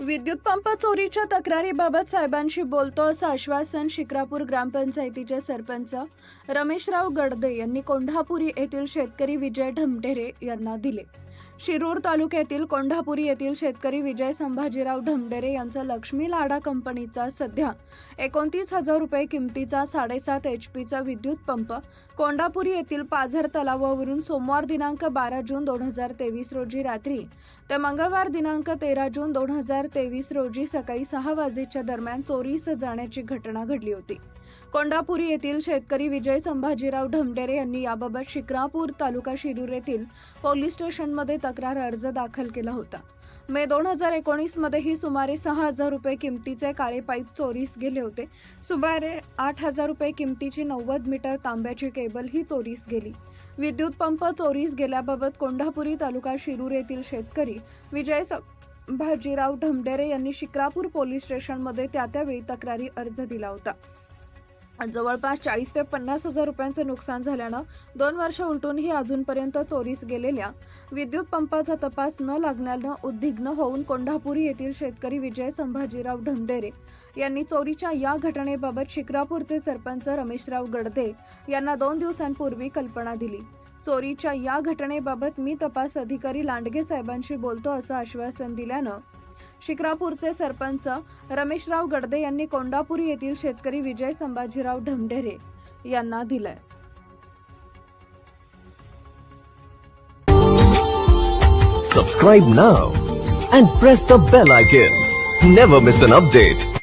विद्युत पंप चोरीच्या तक्रारीबाबत साहेबांशी बोलतो असं आश्वासन शिक्रापूर ग्रामपंचायतीचे सरपंच रमेशराव गडदे यांनी कोंढापुरी येथील शेतकरी विजय ढमढेरे यांना दिले. शिरूर तालुक्यातील कोंढापुरी येथील शेतकरी विजय संभाजीराव ढमढेरे यांचा लक्ष्मी लाडा कंपनीचा सध्या एकोणतीस हजार रुपये किमतीचा साडेसात एच पीचा विद्युत पंप कोंढापुरी येथील पाझर तलावावरून सोमवार दिनांक बारा जून दोन हजार तेवीस रोजी रात्री ते मंगळवार दिनांक तेरा जून दोन हजार तेवीस रोजी सकाळी सहा वाजेच्या दरम्यान चोरीस जाण्याची घटना घडली होती. कोंढापुरी येथील शेतकरी विजय संभाजीराव ढमडेरे यांनी याबाबत शिक्रापूर तालुका शिरूर येथील पोलीस स्टेशनमध्ये तक्रार अर्ज दाखल केला होता. मे दोन हजार एकोणीसमध्येही सुमारे सहा हजार रुपये किमतीचे काळे पाईप चोरीस गेले होते. सुमारे आठ हजार रुपये किमतीची नव्वद मीटर तांब्याची केबल ही चोरीस गेली. विद्युत पंप चोरीस गेल्याबाबत कोंढापुरी तालुका शिरूर येथील शेतकरी विजय भाजीराव ढमडेरे यांनी शिक्रापूर पोलीस स्टेशनमध्ये त्या त्यावेळी तक्रारी अर्ज दिला होता. जवळपास चाळीस ते पन्नास हजार रुपयांचं नुकसान झाल्यानं दोन वर्ष उलटूनही अजूनपर्यंत चोरीस गेलेल्या विद्युत पंपाचा तपास न लागण्यानं उद्विग्न होऊन कोंढापुरी येथील शेतकरी विजय संभाजीराव ढमडेरे यांनी चोरीच्या या घटनेबाबत शिक्रापूरचे सरपंच रमेशराव गडदे यांना दोन दिवसांपूर्वी कल्पना दिली. चोरीच्या या घटनेबाबत मी तपास अधिकारी लांडगे साहेबांशी बोलतो असं आश्वासन दिल्यानं शिक्रापूरचे सरपंच रमेशराव गडदे यांनी कोंडापुरी येथील शेतकरी विजय संभाजीराव ढमढेरे यांना दिलंय. Subscribe now and press the bell icon never miss an update